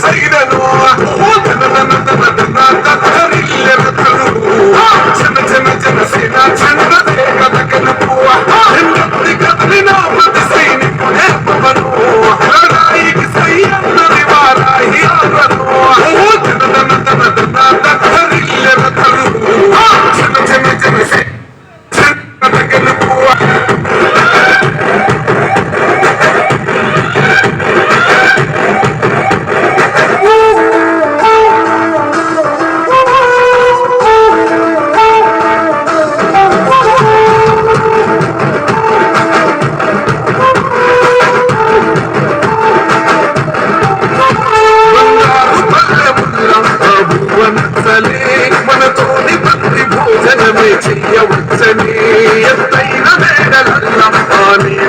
ಸೈನನು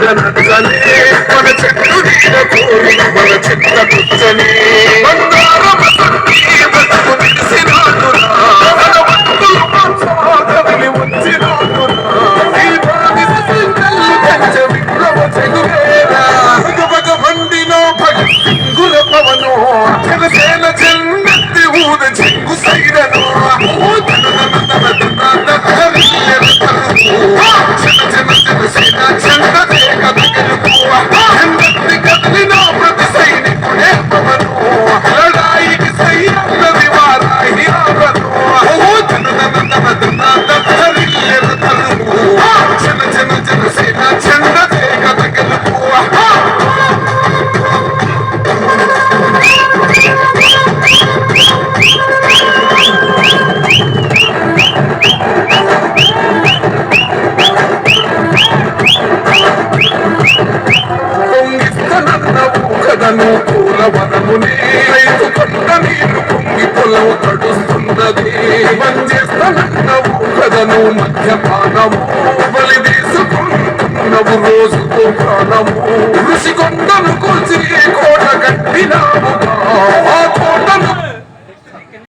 నడకనే మన చెట్టు నీడ కోరిన మన చెట్ల కూర్చొని బంగారం బతుకు నిలిసినాడురా. ధనవంతులు కదను పూలవనముని రైతు కొండ నీరు పొంగి పొలవు తడుస్తున్నది. వంచేస్తనన్నవు కదను మద్యపానము బలి తీసుకుంటున్నవు రోజుకు ప్రాణము. ఋషి కొండను కూల్చి కోట కట్టినావుగా